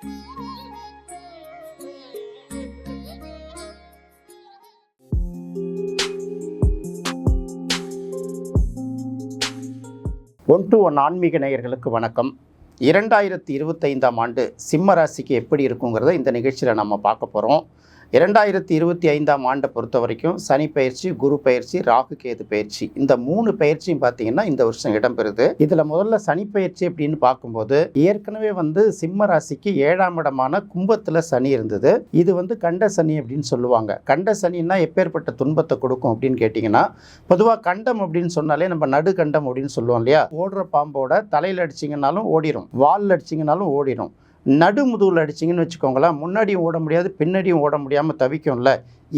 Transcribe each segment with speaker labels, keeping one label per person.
Speaker 1: One to one ஆன்மீக நேயர்களுக்கு வணக்கம். இரண்டாயிரத்தி இருபத்தைந்தாம் ஆண்டு சிம்ம ராசிக்கு எப்படி இருக்குங்கிறத இந்த நிகழ்ச்சியில் நம்ம பார்க்க போகிறோம் இரண்டாயிரத்தி இருபத்தி ஐந்தாம் ஆண்டை பொறுத்த வரைக்கும் சனி பயிற்சி குரு பயிற்சி ராகு கேது பயிற்சி. இந்த மூணு பயிற்சியும் பார்த்தீங்கன்னா இந்த வருஷம் இடம்பெறுது. இதில் முதல்ல சனி பயிற்சி அப்படின்னு பார்க்கும்போது ஏற்கனவே வந்து சிம்ம ராசிக்கு ஏழாம் இடமான கும்பத்தில் சனி இருந்தது. இது வந்து கண்ட சனி அப்படின்னு சொல்லுவாங்க. கண்ட சனின்னா எப்பேற்பட்ட துன்பத்தை கொடுக்கும் அப்படின்னு கேட்டிங்கன்னா பொதுவாக கண்டம் அப்படின்னு சொன்னாலே நம்ம நடு கண்டம் அப்படின்னு சொல்லுவோம் இல்லையா? ஓடுற பாம்போட தலையில் அடிச்சிங்கனாலும் ஓடிடும் வாலில் அடிச்சிங்கனாலும் ஓடிடும் நடுமுதுகில் அடிச்சிங்கன்னு வச்சுக்கோங்களேன் முன்னாடியும் ஓட முடியாது பின்னாடியும் ஓட முடியாமல் தவிக்கும்ல.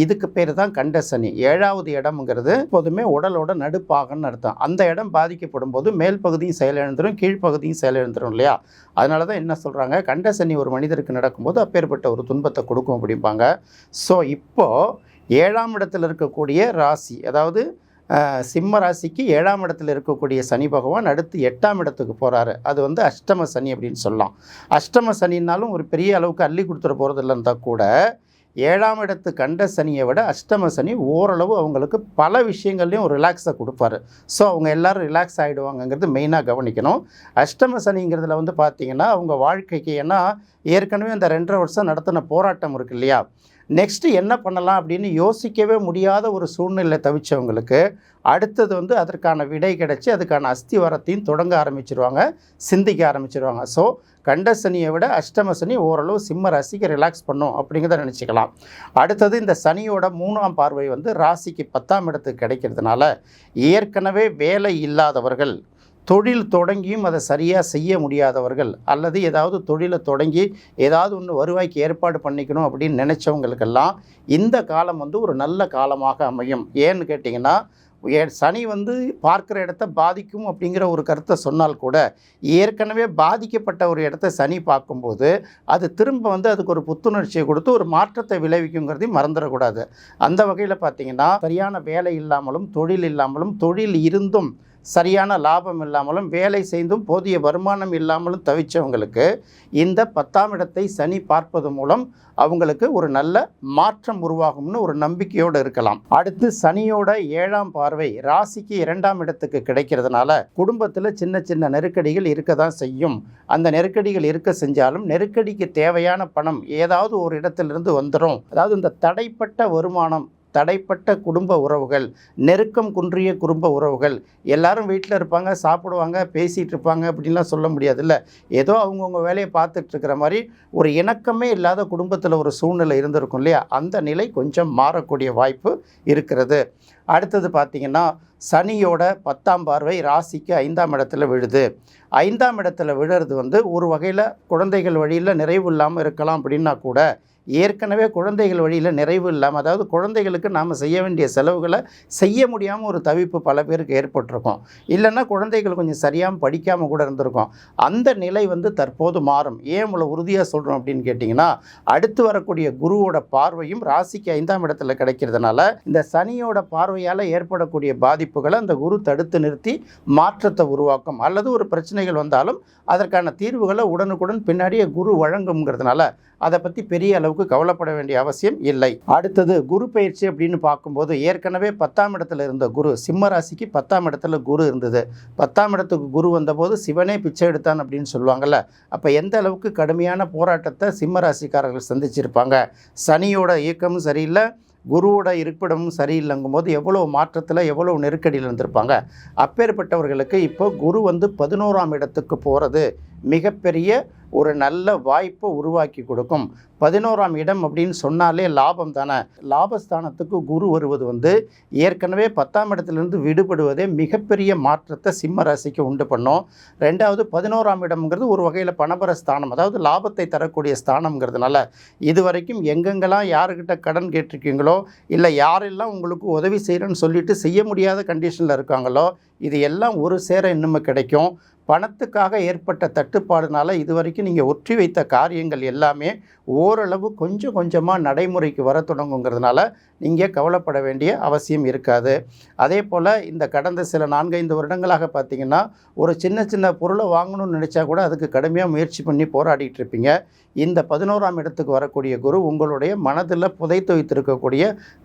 Speaker 1: இதுக்கு பேர் தான் கண்ட சனி. ஏழாவது இடம்ங்கிறது எப்போதுமே உடலோட நடுப்பாகன்னு அர்த்தம். அந்த இடம் பாதிக்கப்படும் போது மேல் பகுதியும் செயலிழந்துடும் கீழ்ப்பகுதியும் செயலிழந்துடும் இல்லையா? அதனால தான் என்ன சொல்கிறாங்க கண்ட சனி ஒரு மனிதருக்கு நடக்கும்போது அப்பேற்பட்ட ஒரு துன்பத்தை கொடுக்கும் அப்படிம்பாங்க. ஸோ இப்போது ஏழாம் இடத்துல இருக்கக்கூடிய ராசி அதாவது சிம்ம ராசிக்கு ஏழாம் இடத்துல இருக்கக்கூடிய சனி பகவான் அடுத்து எட்டாம் இடத்துக்கு போகிறாரு அது வந்து அஷ்டம சனி அப்படின்னு சொல்லலாம். அஷ்டம சனின்னாலும் ஒரு பெரிய அளவுக்கு அள்ளி கொடுத்துட போகிறது இல்லைன்னா கூட ஏழாம் இடத்து கண்ட சனியை விட அஷ்டம சனி ஓரளவு அவங்களுக்கு பல விஷயங்கள்லையும் ஒரு ரிலாக்ஸை கொடுப்பாரு. ஸோ அவங்க எல்லாரும் ரிலாக்ஸ் ஆகிடுவாங்கங்கிறது மெயினாக கவனிக்கணும். அஷ்டம சனிங்கிறதுல வந்து பார்த்திங்கன்னா அவங்க வாழ்க்கைக்கு ஏன்னா ஏற்கனவே அந்த ரெண்டரை வருஷம் நடத்தின போராட்டம் இருக்கு இல்லையா? நெக்ஸ்ட்டு என்ன பண்ணலாம் அப்படின்னு யோசிக்கவே முடியாத ஒரு சூழ்நிலை தவிச்சவங்களுக்கு அடுத்தது வந்து அதற்கான விடை கிடைச்சி அதுக்கான அஸ்திவாரத்தையும் தொடங்க ஆரம்பிச்சிருவாங்க சிந்திக்க ஆரம்பிச்சிருவாங்க. ஸோ கண்ட சனியை விட அஷ்டம சனி ஓரளவு சிம்ம ராசிக்கு ரிலாக்ஸ் பண்ணும் அப்படிங்கிறத நினச்சிக்கலாம். அடுத்தது இந்த சனியோட மூணாம் பார்வை வந்து ராசிக்கு பத்தாம் இடத்துக்கு கிடைக்கிறதுனால ஏற்கனவே வேலை இல்லாதவர்கள் தொழில் தொடங்கியும் அதை சரியாக செய்ய முடியாதவர்கள் அல்லது ஏதாவது தொழிலை தொடங்கி ஏதாவது ஒன்று வருவாய்க்கு ஏற்பாடு பண்ணிக்கணும் அப்படின்னு நினச்சவங்களுக்கெல்லாம் இந்த காலம் வந்து ஒரு நல்ல காலமாக அமையும். ஏன்னு கேட்டிங்கன்னா ஏ- சனி வந்து பார்க்குற இடத்த பாதிக்கும் அப்படிங்கிற ஒரு கருத்தை சொன்னால் கூட ஏற்கனவே பாதிக்கப்பட்ட ஒரு இடத்த சனி பார்க்கும்போது அது திரும்ப வந்து அதுக்கு ஒரு புத்துணர்ச்சியை கொடுத்து ஒரு மாற்றத்தை விளைவிக்குங்கிறதையும் மறந்துடக்கூடாது. அந்த வகையில் பார்த்தீங்கன்னா சரியான வேலை இல்லாமலும் தொழில் இல்லாமலும் தொழில் இருந்தும் சரியான லாபம் இல்லாமலும் வேலை செய்தும் போதிய வருமானம் இல்லாமலும் தவிச்சவங்களுக்கு இந்த பத்தாம் இடத்தை சனி பார்ப்பது மூலம் அவங்களுக்கு ஒரு நல்ல மாற்றம் உருவாகும்னு ஒரு நம்பிக்கையோடு இருக்கலாம். அடுத்து சனியோட ஏழாம் பார்வை ராசிக்கு இரண்டாம் இடத்துக்கு கிடைக்கிறதுனால குடும்பத்தில் சின்ன சின்ன நெருக்கடிகள் இருக்க தான் செய்யும். அந்த நெருக்கடிகள் இருக்க செஞ்சாலும் நெருக்கடிக்கு தேவையான பணம் ஏதாவது ஒரு இடத்திலிருந்து வந்துடும் அதாவது இந்த தடைப்பட்ட வருமானம் தடைப்பட்ட குடும்ப உறவுகள் நெருக்கம் குன்றிய குடும்ப உறவுகள். எல்லாரும் வீட்டில் இருப்பாங்க சாப்பிடுவாங்க பேசிகிட்டு இருப்பாங்க அப்படின்லாம் சொல்ல முடியாதுல்ல. ஏதோ அவங்கவுங்க வேலையை பார்த்துட்டு இருக்கிற மாதிரி ஒரு இணக்கமே இல்லாத குடும்பத்தில் ஒரு சூழ்நிலை இருந்திருக்கும் இல்லையா? அந்த நிலை கொஞ்சம் மாறக்கூடிய வாய்ப்பு இருக்கிறது. அடுத்தது பார்த்திங்கன்னா சனியோட பத்தாம் பார்வை ராசிக்கு ஐந்தாம் இடத்துல விழுது. ஐந்தாம் இடத்துல விழுறது வந்து ஒரு வகையில் குழந்தைகள் வழியில் நிறைவு இல்லாமல் இருக்கலாம் அப்படின்னா கூட ஏற்கனவே குழந்தைகள் வழியில் நிறைவு இல்லாமல் அதாவது குழந்தைகளுக்கு நாம் செய்ய வேண்டிய செலவுகளை செய்ய முடியாமல் ஒரு தவிப்பு பல பேருக்கு ஏற்பட்டிருக்கும். இல்லைன்னா குழந்தைகள் கொஞ்சம் சரியாக படிக்காமல் கூட இருந்திருக்கும். அந்த நிலை வந்து தற்போது மாறும். ஏன் இவ்வளோ உறுதியாக சொல்கிறோம் அப்படின்னு கேட்டிங்கன்னா அடுத்து வரக்கூடிய குருவோட பார்வையும் ராசிக்கு ஐந்தாம் இடத்துல கிடைக்கிறதுனால இந்த சனியோட பார்வையால் ஏற்படக்கூடிய பாதிப்புகளை அந்த குரு தடுத்து நிறுத்தி மாற்றத்தை உருவாக்கும். அல்லது ஒரு பிரச்சனைகள் வந்தாலும் அதற்கான தீர்வுகளை உடனுக்குடன் பின்னாடியே குரு வழங்குங்கிறதுனால அதை பற்றி பெரிய அளவுக்கு கவலைப்பட வேண்டிய அவசியம் இல்லை. அடுத்தது குரு பயிற்சி அப்படின்னு பார்க்கும்போது ஏற்கனவே பத்தாம் இடத்துல இருந்த குரு சிம்ம ராசிக்கு பத்தாம் இடத்துல குரு இருந்தது. பத்தாம் இடத்துக்கு குரு வந்தபோது சிவனே பிச்சை எடுத்தான் அப்படின்னு சொல்லுவாங்கல்ல. அப்போ எந்த அளவுக்கு கடுமையான போராட்டத்தை சிம்ம ராசிக்காரர்கள் சந்திச்சிருப்பாங்க? சனியோட இயக்கமும் சரியில்லை குருவோட இருப்பிடமும் சரியில்லைங்கும் போது எவ்வளோ மாற்றத்தில் எவ்வளோ நெருக்கடியில் இருந்திருப்பாங்க? அப்பேற்பட்டவர்களுக்கு இப்போ குரு வந்து பதினோராம் இடத்துக்கு போகிறது மிகப்பெரிய ஒரு நல்ல வாய்ப்பை உருவாக்கி கொடுக்கும். பதினோராம் இடம் அப்படின்னு சொன்னாலே லாபம் தானே? லாபஸ்தானத்துக்கு குரு வருவது வந்து ஏற்கனவே பத்தாம் இடத்துலேருந்து விடுபடுவதே மிகப்பெரிய மாற்றத்தை சிம்ம ராசிக்கு உண்டு பண்ணும். ரெண்டாவது பதினோராம் இடம்ங்கிறது ஒரு வகையில் பணபர ஸ்தானம் அதாவது லாபத்தை தரக்கூடிய ஸ்தானம்ங்கிறதுனால. இது வரைக்கும் எங்கெங்கெல்லாம் யாருக்கிட்ட கடன் கேட்டிருக்கீங்களோ இல்லை யாரெல்லாம் உங்களுக்கு உதவி செய்கிறேன்னு சொல்லிட்டு செய்ய முடியாத கண்டிஷனில் இருக்காங்களோ இது எல்லாம் ஒரு சேர இன்னுமே கிடைக்கும். பணத்துக்காக ஏற்பட்ட தட்டுப்பாடுனால இதுவரைக்கும் நீங்கள் ஒற்றி வைத்த காரியங்கள் எல்லாமே ஓரளவு கொஞ்சம் கொஞ்சமாக நடைமுறைக்கு வர தொடங்குங்கிறதுனால நீங்கள் கவலைப்பட வேண்டிய அவசியம் இருக்காது. அதே போல் இந்த கடந்த சில நான்கைந்து வருடங்களாக பார்த்தீங்கன்னா ஒரு சின்ன சின்ன பொருளை வாங்கணும்னு நினச்சா கூட அதுக்கு கடுமையாக முயற்சி பண்ணி போராடிட்டு இருப்பீங்க. இந்த பதினோராம் இடத்துக்கு வரக்கூடிய குரு உங்களுடைய மனதில் புதைத்து வைத்திருக்கக்கூடிய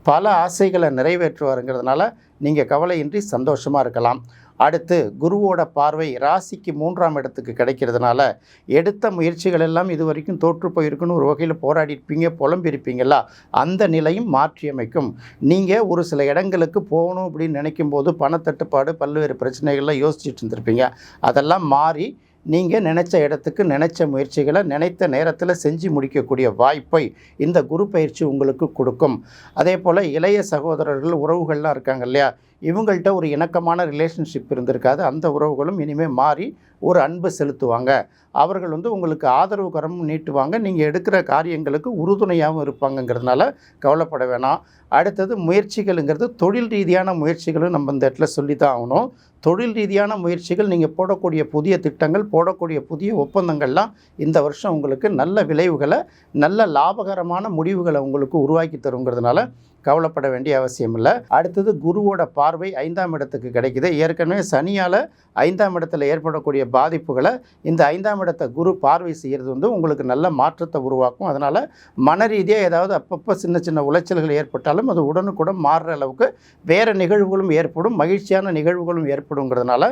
Speaker 1: பல ஆசைகளை நிறைவேற்றுவாருங்கிறதுனால நீங்கள் கவலையின்றி சந்தோஷமாக இருக்கலாம். அடுத்து குருவோட பார்வை ராசிக்கு மூன்றாம் இடத்துக்கு கிடைக்கிறதுனால எடுத்த முயற்சிகள் எல்லாம் இது வரைக்கும் தோற்று போயிருக்குன்னு ஒரு வகையில் போராடிருப்பீங்க புலம்பிருப்பீங்களா அந்த நிலையும் மாற்றியமைக்கும். நீங்கள் ஒரு சில இடங்களுக்கு போகணும் அப்படின்னு நினைக்கும் போது பணத்தட்டுப்பாடு பல்வேறு பிரச்சனைகள்லாம் யோசிச்சுட்டு இருந்திருப்பீங்க. அதெல்லாம் மாறி நீங்கள் நினச்ச இடத்துக்கு நினச்ச முயற்சிகளை நினைத்த நேரத்தில் செஞ்சு முடிக்கக்கூடிய வாய்ப்பை இந்த குரு பயிற்சி உங்களுக்கு கொடுக்கும். அதே போல் இளைய சகோதரர்கள் உறவுகள்லாம் இருக்காங்க இல்லையா? இவங்கள்ட்ட ஒரு இணக்கமான ரிலேஷன்ஷிப் இருந்திருக்காது. அந்த உறவுகளும் இனிமேல் மாறி ஒரு அன்பு செலுத்துவாங்க. அவர்கள் வந்து உங்களுக்கு ஆதரவு கரமும் நீட்டுவாங்க. நீங்கள் எடுக்கிற காரியங்களுக்கு உறுதுணையாகவும் இருப்பாங்கங்கிறதுனால கவலைப்பட வேணாம். அடுத்தது முயற்சிகள்ங்கிறது தொழில் ரீதியான முயற்சிகளும் நம்ம இந்த இடத்துல சொல்லி தான் ஆகணும். தொழில் ரீதியான முயற்சிகள் நீங்கள் போடக்கூடிய புதிய திட்டங்கள் போடக்கூடிய புதிய ஒப்பந்தங்கள்லாம் இந்த வருஷம் உங்களுக்கு நல்ல விளைவுகளை நல்ல லாபகரமான முடிவுகளை உங்களுக்கு உருவாக்கி தருங்கிறதுனால கவலைப்பட வேண்டிய அவசியம் இல்லை அடுத்தது குருவோட பார்வை ஐந்தாம் இடத்துக்கு கிடைக்குது. ஏற்கனவே சனியால் ஐந்தாம் இடத்துல ஏற்படக்கூடிய பாதிப்புகளை இந்த ஐந்தாம் இடத்தை குரு பார்வை செய்கிறது வந்து உங்களுக்கு நல்ல மாற்றத்தை உருவாக்கும். அதனால் மன ரீதியாக ஏதாவது அப்பப்போ சின்ன சின்ன உளைச்சல்கள் ஏற்பட்டாலும் அது உடனுக்குடன் மாறுற அளவுக்கு வேறு நிகழ்வுகளும் ஏற்படும் மகிழ்ச்சியான நிகழ்வுகளும் ஏற்படுங்கிறதுனால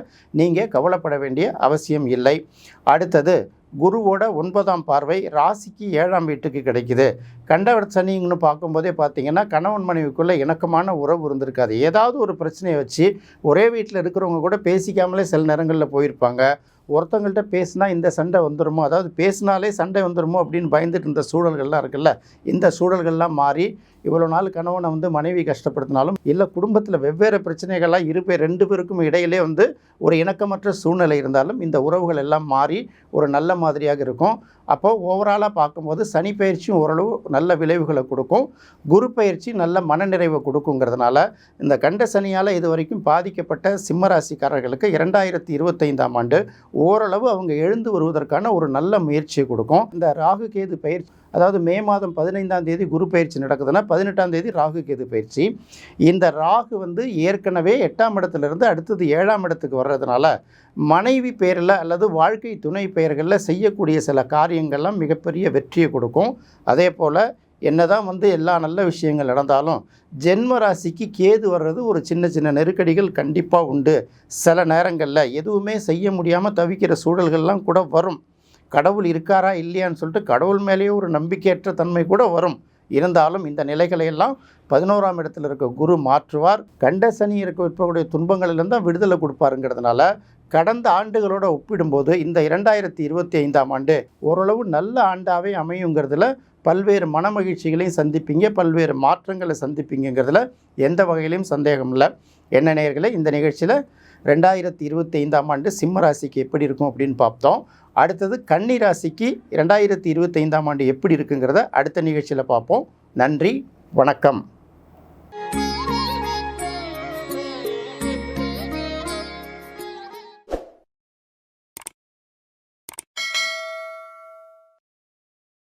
Speaker 1: நீங்கள் கவலைப்பட வேண்டிய அவசியம் இல்லை. அடுத்தது குருவோட ஒன்பதாம் பார்வை ராசிக்கு ஏழாம் வீட்டுக்கு கிடைக்குது. கண்டவர் சனிங்கன்னு பார்க்கும்போதே பார்த்தீங்கன்னா கணவன் மனைவிக்குள்ளே இணக்கமான உறவு இருந்திருக்காது. ஏதாவது ஒரு பிரச்சனையை வச்சு ஒரே வீட்டில் இருக்கிறவங்க கூட பேசிக்காமலே சில நேரங்களில் போயிருப்பாங்க. ஒருத்தவங்கள்ட்ட பேசினா இந்த சண்டை வந்துடுமோ அதாவது பேசினாலே சண்டை வந்துடுமோ அப்படின்னு பயந்துட்டு இருந்த சூழல்கள்லாம் இருக்குல்ல இந்த சூழல்கள்லாம் மாறி இவ்வளோ நாள் கணவனை வந்து மனைவி கஷ்டப்படுத்தினாலும் இல்லை குடும்பத்தில் வெவ்வேறு பிரச்சனைகள்லாம் இரு பேர் ரெண்டு பேருக்கும் இடையிலே வந்து ஒரு இணக்கமற்ற சூழ்நிலை இருந்தாலும் இந்த உறவுகள் எல்லாம் மாறி ஒரு நல்ல மாதிரியாக இருக்கும். அப்போது ஓவராலாக பார்க்கும்போது சனி பயிற்சியும் ஓரளவு நல்ல விளைவுகளை கொடுக்கும். குரு பயிற்சி நல்ல மனநிறைவை கொடுக்குங்கிறதுனால இந்த கண்ட சனியால் இது வரைக்கும் பாதிக்கப்பட்ட சிம்மராசிக்காரர்களுக்கு இரண்டாயிரத்தி இருபத்தைந்தாம் ஆண்டு ஓரளவு அவங்க எழுந்து வருவதற்கான ஒரு நல்ல முயற்சியை கொடுக்கும். இந்த ராகு கேது பயிற்சி அதாவது மே மாதம் பதினைந்தாம் தேதி குரு பயிற்சி நடக்குதுன்னா பதினெட்டாம் தேதி ராகு கேது பயிற்சி. இந்த ராகு வந்து ஏற்கனவே எட்டாம் இடத்துலேருந்து அடுத்தது ஏழாம் இடத்துக்கு வர்றதுனால மனைவி பெயரில் அல்லது வாழ்க்கை துணை பெயர்களில் செய்யக்கூடிய சில காரியங்கள்லாம் மிகப்பெரிய வெற்றியை கொடுக்கும். அதே போல் என்னதான் வந்து எல்லா நல்ல விஷயங்கள் நடந்தாலும் ஜென்ம ராசிக்கு கேது வர்றது ஒரு சின்ன சின்ன நெருக்கடிகள் கண்டிப்பாக உண்டு. சில நேரங்களில் எதுவுமே செய்ய முடியாமல் தவிக்கிற சூழல்கள்லாம் கூட வரும். கடவுள் இருக்காரா இல்லையான்னு சொல்லிட்டு கடவுள் மேலேயே ஒரு நம்பிக்கையற்ற தன்மை கூட வரும். இருந்தாலும் இந்த நிலைகளை எல்லாம் பதினோராம் இடத்துல இருக்க குரு மாற்றுவார். கண்ட சனி இருக்க இருக்கக்கூடிய துன்பங்களிலிருந்து தான் விடுதலை கொடுப்பாருங்கிறதுனால கடந்த ஆண்டுகளோட ஒப்பிடும்போது இந்த இரண்டாயிரத்தி இருபத்தி ஐந்தாம் ஆண்டு ஓரளவு நல்ல ஆண்டாகவே அமையுங்கிறதுல பல்வேறு மனமகிழ்ச்சிகளையும் சந்திப்பீங்க பல்வேறு மாற்றங்களை சந்திப்பீங்கிறதுல எந்த வகையிலையும் சந்தேகம் இல்லை என்ன நேர்களை இந்த நிகழ்ச்சியில் ரெண்டாயிரத்தி இருபத்தி ஐந்தாம் ஆண்டு சிம்ம ராசிக்கு எப்படி இருக்கும் அப்படின்னு பார்த்தோம் அடுத்தது கன்னி ராசிக்கு ரெண்டாயிரத்தி இருபத்தி ஐந்தாம் ஆண்டு எப்படி இருக்குங்கிறத அடுத்த நிகழ்ச்சியில் பார்ப்போம். நன்றி வணக்கம்.